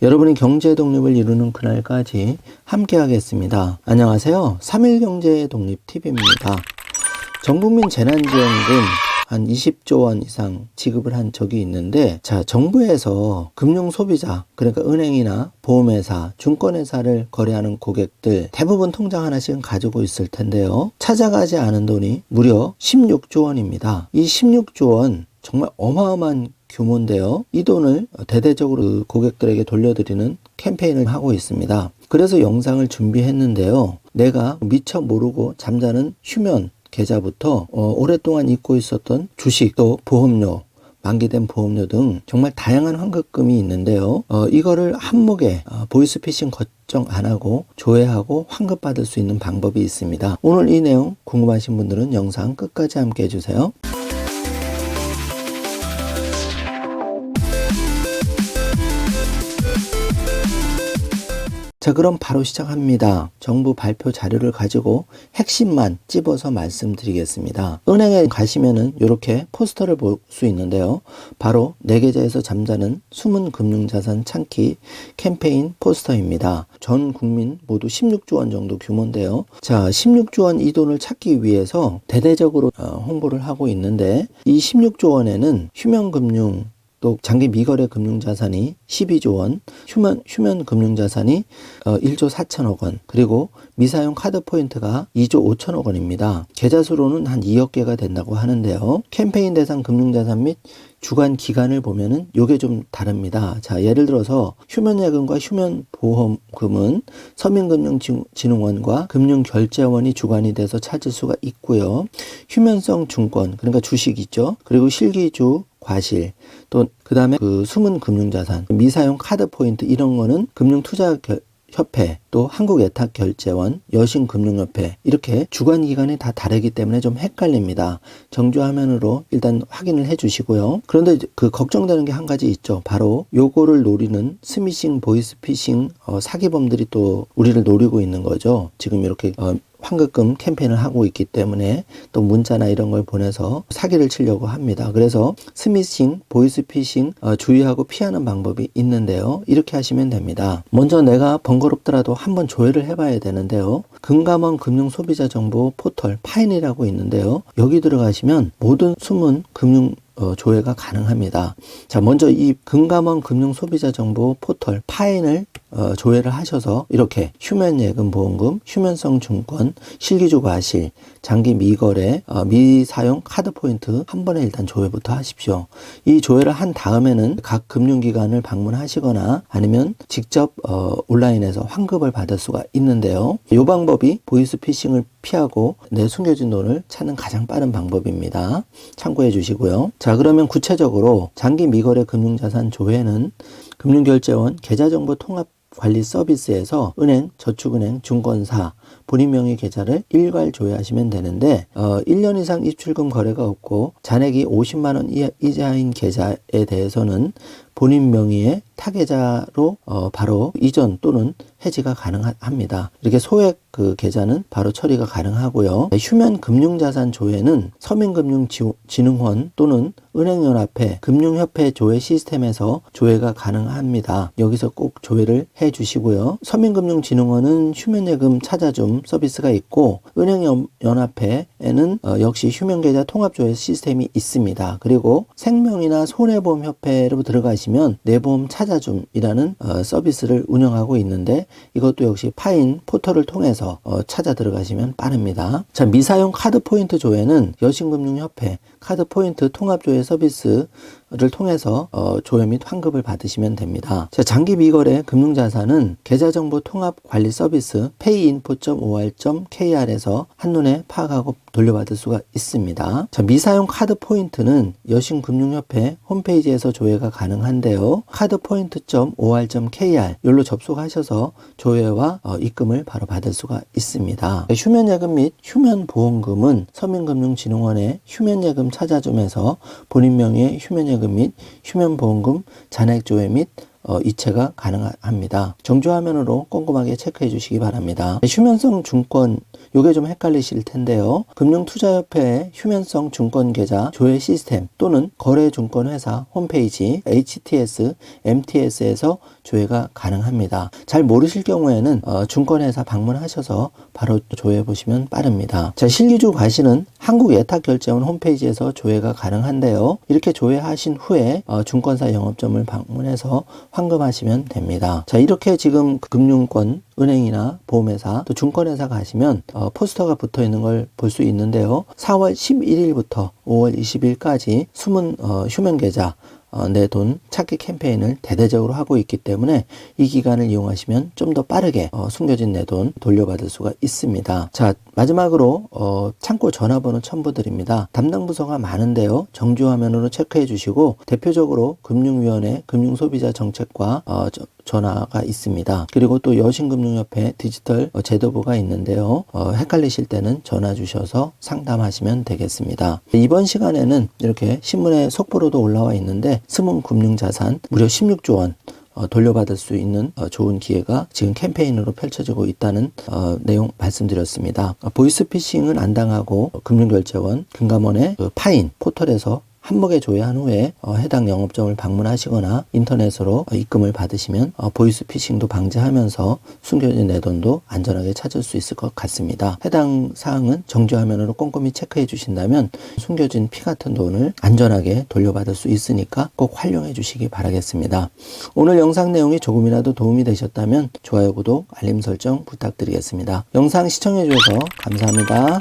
여러분이 경제 독립을 이루는 그날까지 함께 하겠습니다. 안녕하세요. 3일 경제 독립 TV입니다. 전국민 재난지원금 한 20조 원 이상 지급을 한 적이 있는데 자 정부에서 금융 소비자 그러니까 은행이나 보험회사 증권회사를 거래하는 고객들 대부분 통장 하나씩은 가지고 있을 텐데요 찾아가지 않은 돈이 무려 16조 원입니다 이 16조 원 정말 어마어마한 규모인데요. 이 돈을 대대적으로 그 고객들에게 돌려드리는 캠페인을 하고 있습니다. 그래서 영상을 준비했는데요. 내가 미처 모르고 잠자는 휴면 계좌부터 어, 오랫동안 잊고 있었던 주식 또 보험료 만기된 보험료 등 정말 다양한 환급금이 있는데요. 어, 이거를 한목에 어, 보이스피싱 걱정 안 하고 조회하고 환급받을 수 있는 방법이 있습니다. 오늘 이 내용 궁금하신 분들은 영상 끝까지 함께 해주세요. 자, 그럼 바로 시작합니다. 정부 발표 자료를 가지고 핵심만 찝어서 말씀드리겠습니다. 은행에 가시면은 이렇게 포스터를 볼 수 있는데요. 바로 내 계좌에서 잠자는 숨은 금융자산 찾기 캠페인 포스터입니다. 전 국민 모두 16조 원 정도 규모인데요. 자, 16조 원 이 돈을 찾기 위해서 대대적으로 어, 홍보를 하고 있는데 이 16조 원에는 휴면금융 또 장기 미거래 금융자산이 12조 원, 휴면, 휴면 금융자산이 어, 1조 4천억 원, 그리고 미사용 카드 포인트가 2조 5천억 원입니다. 계좌 수로는 한 2억 개가 된다고 하는데요. 캠페인 대상 금융자산 및 주간 기간을 보면은 요게 좀 다릅니다. 자, 예를 들어서 휴면예금과 휴면보험금은 서민금융진흥원과 금융결제원이 주관이 돼서 찾을 수가 있고요. 휴면성 증권, 그러니까 주식 있죠. 그리고 실기주, 과실 또 그 다음에 그 숨은 금융자산 미사용 카드 포인트 이런 거는 금융투자 결, 협회 또 한국예탁결제원 여신금융협회 이렇게 주관 기관이 다 다르기 때문에 좀 헷갈립니다. 정주 화면으로 일단 확인을 해 주시고요. 그런데 그 걱정되는 게 한 가지 있죠. 바로 요거를 노리는 스미싱 보이스피싱 어, 사기범들이 또 우리를 노리고 있는 거죠. 지금 이렇게 어, 환급금 캠페인을 하고 있기 때문에 또 문자나 이런 걸 보내서 사기를 치려고 합니다. 그래서 스미싱, 보이스피싱 어, 주의하고 피하는 방법이 있는데요. 이렇게 하시면 됩니다. 먼저 내가 번거롭더라도 한번 조회를 해봐야 되는데요. 금감원 금융소비자정보 포털 파인이라고 있는데요. 여기 들어가시면 모든 숨은 금융 어, 조회가 가능합니다. 자, 먼저 이 금감원 금융소비자정보 포털 파인을 어, 조회를 하셔서 이렇게 휴면 예금 보험금, 휴면성 증권, 실기주 과실, 장기 미거래, 어, 미사용 카드 포인트 한 번에 일단 조회부터 하십시오. 이 조회를 한 다음에는 각 금융기관을 방문하시거나 아니면 직접 어, 온라인에서 환급을 받을 수가 있는데요. 이 방법이 보이스피싱을 피하고 내 숨겨진 돈을 찾는 가장 빠른 방법입니다. 참고해 주시고요. 자, 그러면 구체적으로 장기 미거래 금융자산 조회는 금융결제원 계좌정보 통합 관리 서비스에서 은행, 저축은행, 증권사, 본인 명의 계좌를 일괄 조회하시면 되는데 어, 1년 이상 입출금 거래가 없고 잔액이 50만 원 이하인 계좌에 대해서는 본인 명의의 타계좌로 어, 바로 이전 또는 해지가 가능합니다. 이렇게 소액 그 계좌는 바로 처리가 가능하고요. 휴면 금융자산 조회는 서민금융진흥원 또는 은행연합회, 금융협회 조회 시스템에서 조회가 가능합니다. 여기서 꼭 조회를 해 주시고요. 서민금융진흥원은 휴면예금 찾아줌 서비스가 있고 은행연합회에는 어, 역시 휴면계좌 통합조회 시스템이 있습니다. 그리고 생명이나 손해보험협회로 들어가시면 내보험 찾아줌이라는 어, 서비스를 운영하고 있는데 이것도 역시 파인 포털을 통해서 어, 찾아 들어가시면 빠릅니다. 자 미사용 카드 포인트 조회는 여신금융협회 카드 포인트 통합 조회 서비스 를 통해서 어, 조회 및 환급을 받으시면 됩니다. 자, 장기 미거래 금융자산은 계좌정보 통합 관리 서비스 payinfo.or.kr에서 한눈에 파악하고 돌려받을 수가 있습니다. 자, 미사용 카드 포인트는 여신금융협회 홈페이지에서 조회가 가능한데요. 카드포인트.or.kr 여기로 접속하셔서 조회와 어, 입금을 바로 받을 수가 있습니다. 휴면예금 및 휴면보험금은 서민금융진흥원의 휴면예금 찾아줌에서 본인 명의의 휴면예금 및 휴면보험금 잔액 조회 및 어, 이체가 가능합니다. 정주 화면으로 꼼꼼하게 체크해 주시기 바랍니다. 휴면성 증권 요게 좀 헷갈리실 텐데요. 금융투자협회의 휴면성 증권 계좌 조회 시스템 또는 거래증권회사 홈페이지 HTS, MTS에서 조회가 가능합니다. 잘 모르실 경우에는 어, 증권회사 방문하셔서 바로 조회해 보시면 빠릅니다. 자, 실기주 과실은 한국예탁결제원 홈페이지에서 조회가 가능한데요. 이렇게 조회하신 후에 어, 증권사 영업점을 방문해서 환금하시면 됩니다. 자, 이렇게 지금 금융권 은행이나 보험회사 또 증권회사 가시면 어, 포스터가 붙어 있는 걸 볼 수 있는데요. 4월 11일부터 5월 20일까지 숨은 어, 휴면 계좌 어, 내 돈 찾기 캠페인을 대대적으로 하고 있기 때문에 이 기간을 이용하시면 좀 더 빠르게 어, 숨겨진 내 돈 돌려받을 수가 있습니다. 자 마지막으로 어, 창고 전화번호 첨부드립니다. 담당 부서가 많은데요. 정주 화면으로 체크해 주시고 대표적으로 금융위원회 금융소비자 정책과 어, 저- 전화가 있습니다. 그리고 또 여신금융협회 디지털 어, 제도부가 있는데요. 어, 헷갈리실 때는 전화 주셔서 상담하시면 되겠습니다. 이번 시간에는 이렇게 신문에 속보로도 올라와 있는데 스문 금융자산 무려 16조 원 어, 돌려받을 수 있는 어, 좋은 기회가 지금 캠페인으로 펼쳐지고 있다는 어, 내용 말씀드렸습니다. 어, 보이스피싱은 안 당하고 어, 금융결제원, 금감원의 그 파인 포털에서 한목에 조회한 후에 어, 해당 영업점을 방문하시거나 인터넷으로 어, 입금을 받으시면 어, 보이스피싱도 방지하면서 숨겨진 내 돈도 안전하게 찾을 수 있을 것 같습니다. 해당 사항은 정지화면으로 꼼꼼히 체크해 주신다면 숨겨진 피 같은 돈을 안전하게 돌려받을 수 있으니까 꼭 활용해 주시기 바라겠습니다. 오늘 영상 내용이 조금이라도 도움이 되셨다면 좋아요, 구독, 알림 설정 부탁드리겠습니다. 영상 시청해 주셔서 감사합니다.